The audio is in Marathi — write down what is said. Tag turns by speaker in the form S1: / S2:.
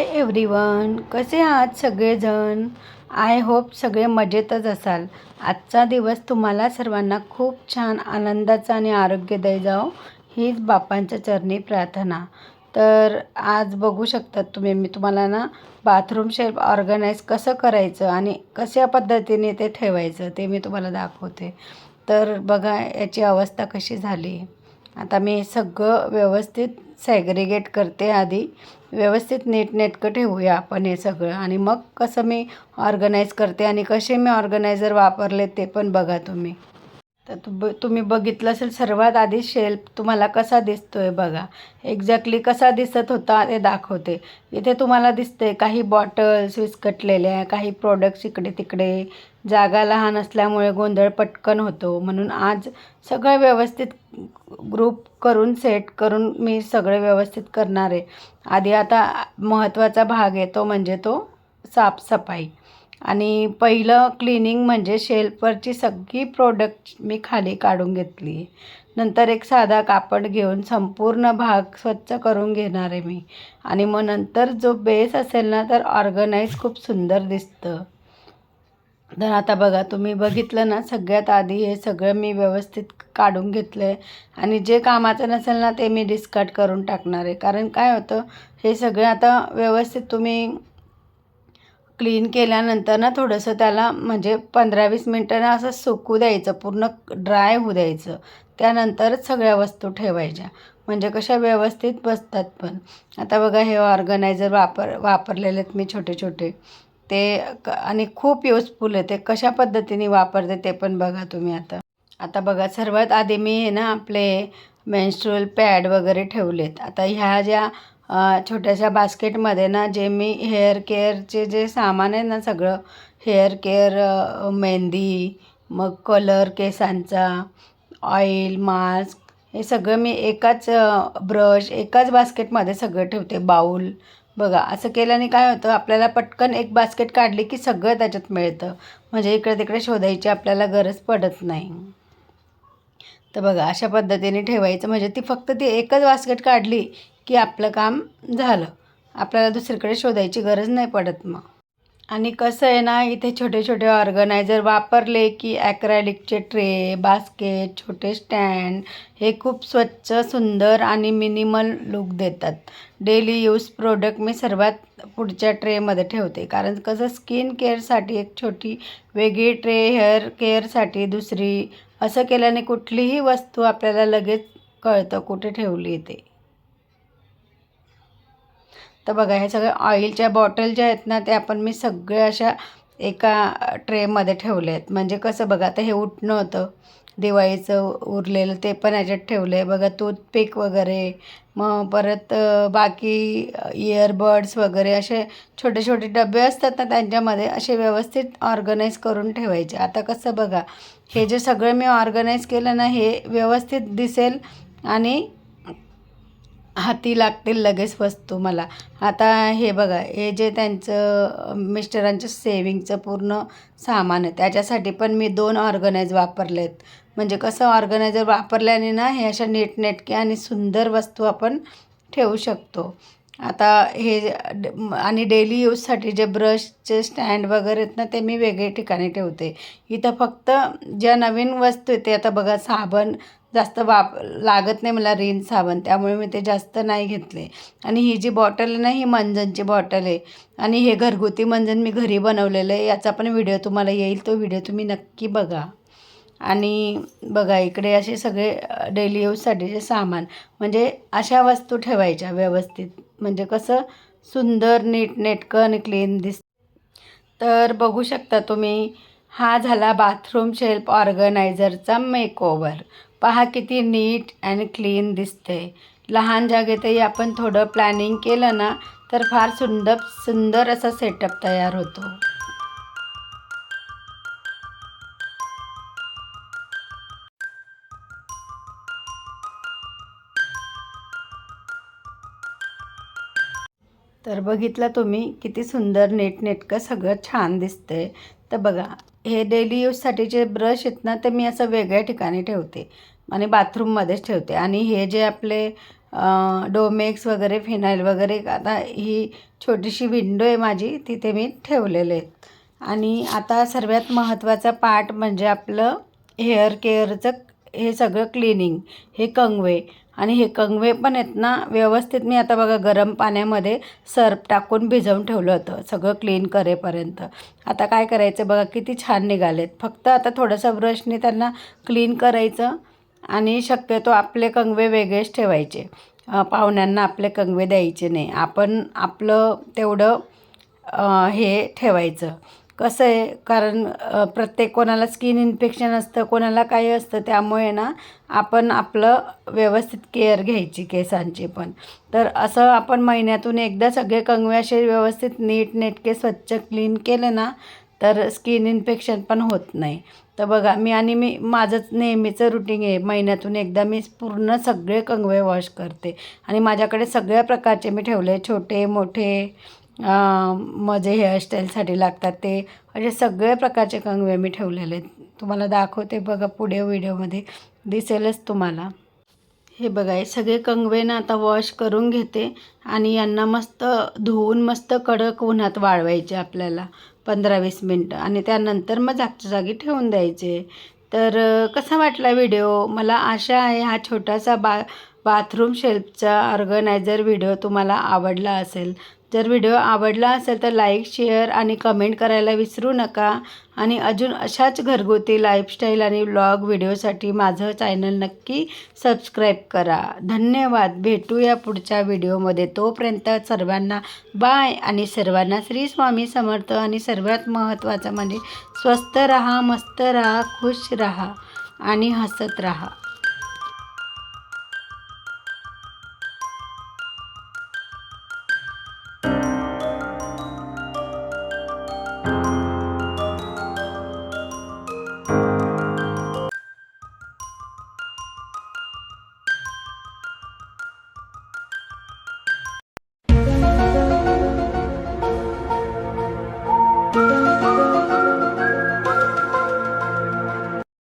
S1: हाय एव्हरीवन कसे आहात सगळेजण? आय होप सगळे मजेतच असाल. आजचा दिवस तुम्हाला सर्वांना खूप छान आनंदाचा आणि आरोग्यदायी जाओ हीच बापांच्या चरणी प्रार्थना. तर आज बघू शकतात तुम्ही मी तुम्हाला ना बाथरूम शेल्फ ऑर्गनाईज कसं करायचं आणि कशा पद्धतीने ते ठेवायचं ते मी तुम्हाला दाखवते. तर बघा याची अवस्था कशी झाली. आता मी सगळं व्यवस्थित सॅग्रिगेट करते आधी. व्यवस्थित नीटनेटकं ठेवूया आपण हे सगळं. आणि मग कसं मी ऑर्गनाईज करते आणि कसे मी ऑर्गनायझर वापरले ते पण बघा तुम्ही. तर तु ब तुम्ही बघितलं असेल सर्वात आधी शेल्फ तुम्हाला कसा दिसतो आहे बघा. एक्झॅक्टली कसा दिसत होता ते दाखवते. इथे तुम्हाला दिसते काही बॉटल्स विस्कटलेल्या काही प्रोडक्ट्स इकडे तिकडे जागा लहान असल्यामुळे गोंधळ पटकन होतो. म्हणून आज सगळं व्यवस्थित ग्रुप करून सेट करून मी सगळं व्यवस्थित करणार आहे. आधी आता महत्त्वाचा भाग आहे तो म्हणजे तो साफसफाई. आणि पहिलं क्लिनिंग म्हणजे शेल्फवरची सगळी प्रोडक्ट मी खाली काढून घेतली नंतर एक साधा कापड घेऊन संपूर्ण भाग स्वच्छ करून घेणार आहे मी. आणि मग नंतर जो बेस असेल ना तर ऑर्गनाईज खूप सुंदर दिसतं. तर आता बघा तुम्ही बघितलं ना सगळ्यात आधी हे सगळं मी व्यवस्थित काढून घेतलं आहे आणि जे कामाचं नसेल ना ते मी डिस्कार्ड करून टाकणार आहे. कारण काय होतं हे सगळं आता व्यवस्थित तुम्ही क्लीन केल्यानंतर ना थोडंसं त्याला म्हणजे पंधरा वीस मिनटं ना असं सुकू द्यायचं पूर्ण ड्राय होऊ द्यायचं. त्यानंतरच सगळ्या वस्तू ठेवायच्या. म्हणजे कशा व्यवस्थित बसतात पण. आता बघा हे ऑर्गनायझर वापर वापरलेले आहेत मी छोटे छोटे ते क आणि खूप युजफुल आहे. ते कशा पद्धतीने वापरते ते पण बघा तुम्ही आता. आता बघा सर्वात आधी मी हे ना आपले मेन्स्ट्रुअल पॅड वगैरे ठेवलेत. आता ह्या ज्या छोट्याशा बास्केटमध्ये ना जे मी हेअर केअरचे जे सामान आहे ना सगळं हेअर केअर मेहंदी मग कलर केसांचा ऑइल मास्क हे सगळं मी एकाच ब्रश एकाच बास्केटमध्ये सगळं ठेवते. बाऊल बघा असं केल्याने काय होतं आपल्याला पटकन एक बास्केट काढली की सगळं त्याच्यात मिळतं. म्हणजे इकडे तिकडे शोधायची आपल्याला गरज पडत नाही. तर बघा अशा पद्धतीने ठेवायचं. म्हणजे ती फक्त ती एकच बास्केट काढली की आपलं काम झालं. आपल्याला दुसरीकडे शोधायची गरज नाही पडत मग. आणि कसं आहे ना इथे छोटे छोटे ऑर्गनायझर वापरले की ॲक्रॅलिकचे ट्रे बास्केट छोटे स्टँड हे खूप स्वच्छ सुंदर आणि मिनिमल लुक देतात. डेली यूज प्रोडक्ट मी सर्वात पुढच्या ट्रेमध्ये ठेवते. कारण कसं स्किन केअरसाठी एक छोटी वेगळी ट्रे हेअर केअरसाठी दुसरी असं केल्याने कुठलीही वस्तू आपल्याला लगेच कळतं कुठे ठेवली ते. तर बघा हे सगळं ऑइलच्या बॉटल ज्या आहेत ना ते आपण मी सगळ्या अशा एका ट्रेमध्ये ठेवले आहेत. म्हणजे कसं बघा आता हे उठणं होतं. दिवाळीचं उरलेलं ते पण याच्यात ठेवलं आहे. बघा टूथपिक वगैरे मग परत बाकी इयरबड्स वगैरे असे छोटे छोटे डबे असतात ना त्यांच्यामध्ये असे व्यवस्थित ऑर्गनाईज करून ठेवायचे. आता कसं बघा हे जे सगळं मी ऑर्गनाईज केलं ना हे व्यवस्थित दिसेल आणि हाती लागतील लगेच वस्तू मला. आता हे बघा हे जे त्यांचं मिस्टरांचं सेविंगचं पूर्ण सामान आहे त्याच्यासाठी पण मी दोन ऑर्गनायझर वापरले आहेत म्हणजे कसं ऑर्गनायझर वापरल्याने ना हे अशा नीटनेटके आणि सुंदर वस्तू आपण ठेवू शकतो. आता हे आणि डेली यूजसाठी जे ब्रशचे स्टँड वगैरे आहेत ना ते मी वेगळे ठिकाणी ठेवते. इथं फक्त ज्या नवीन वस्तू आहेत ते आता बघा साबण जास्त वाप लागत नाही मला रिन साबण त्यामुळे मी ते जास्त नाही घेतले. आणि ही जी बॉटल आहे ना ही मंजनची बॉटल आहे. आणि हे घरगुती मंजन मी घरी बनवलेलं आहे. याचा पण व्हिडिओ तुम्हाला येईल तो व्हिडिओ तुम्ही नक्की बघा. आणि बघा इकडे असे सगळे डेली यूजसाठीचे सामान म्हणजे अशा वस्तू ठेवायच्या व्यवस्थित. म्हणजे कसं सुंदर नीट नेटकं आणि क्लीन दिस तर बघू शकता तुम्ही हा झाला बाथरूम शेल्फ ऑर्गनायझरचा मेकओवर पहा किती नीट अँड क्लीन दिसते लहान जागेतही आपण थोडं प्लॅनिंग केलं ना तर फार सुंदर सुंदर असा सेटअप तयार होतो. तर बघितलं तुम्ही किती सुंदर नेटनेटकं सगळं छान दिसतंय. तर बघा हे डेली यूजसाठी जे ब्रश आहेत ना ते मी असं वेगळ्या ठिकाणी ठेवते. आणि बाथरूममध्येच ठेवते. आणि हे जे आपले डोमेक्स वगैरे फिनाईल वगैरे आता ही छोटीशी विंडो आहे माझी तिथे मी ठेवलेले आहेत. आणि आता सर्वात महत्त्वाचा पार्ट म्हणजे आपलं हेअर केअरचं हे सगळं क्लिनिंग हे कंगवे. आणि हे कंगवे पण आहेत ना व्यवस्थित मी आता बघा गरम पाण्यामध्ये सर्फ टाकून भिजवून ठेवलं होतं. सगळं क्लीन करेपर्यंत. आता काय करायचं बघा किती छान निघालेत. फक्त आता थोडंसं ब्रशने त्यांना क्लीन करायचं आणि शक्यतो आपले कंगवे वेगळेच ठेवायचे. पाहुण्यांना आपले कंगवे द्यायचे नाही. आपण आपलं तेवढं हे ठेवायचं. कसं आहे? कारण प्रत्येक कोणाला स्किन इन्फेक्शन असतं कोणाला काही असतं त्यामुळे ना आपण आपलं व्यवस्थित केअर घ्यायची केसांची पण. तर असं आपण महिन्यातून एकदा सगळे कंगवे असे व्यवस्थित नीट नेटके स्वच्छ क्लीन केले ना तर स्किन इन्फेक्शन पण होत नाही. तर बघा मी आणि मी माझंच नेहमीचं रुटीन आहे. महिन्यातून एकदा मी पूर्ण सगळे कंगवे वॉश करते. आणि माझ्याकडे सगळ्या प्रकारचे मी ठेवले छोटे मोठे मजे माझे हेअरस्टाईलसाठी लागतात. ते असे सगळे प्रकारचे कंगवे मी ठेवलेले आहेत. तुम्हाला दाखवते बघा पुढे व्हिडिओमध्ये. दिसेलच तुम्हाला. हे बघा हे सगळे कंगवे ना आता वॉश करून घेते आणि यांना मस्त धुवून मस्त कडक उन्हात वाळवायचे आपल्याला पंधरा वीस मिनटं. आणि त्यानंतर मग जागच्या जागी ठेवून द्यायचे. तर कसा वाटला व्हिडिओ? मला आशा आहे हा छोटासा बा बाथरूम शेल्फचा ऑर्गनायझर व्हिडिओ तुम्हाला आवडला असेल. जर व्हिडिओ आवडला असेल तर लाईक शेअर आणि कमेंट करायला विसरू नका. आणि अजून अशाच घरगुती लाईफस्टाईल आणि ब्लॉग व्हिडिओसाठी माझं चॅनल नक्की सबस्क्राईब करा. धन्यवाद. भेटूया पुढच्या व्हिडिओमध्ये. तोपर्यंत सर्वांना बाय आणि सर्वांना श्री स्वामी समर्थ आणि सर्वात महत्त्वाचं म्हणजे स्वस्त राहा मस्त राहा खुश राहा आणि हसत राहा.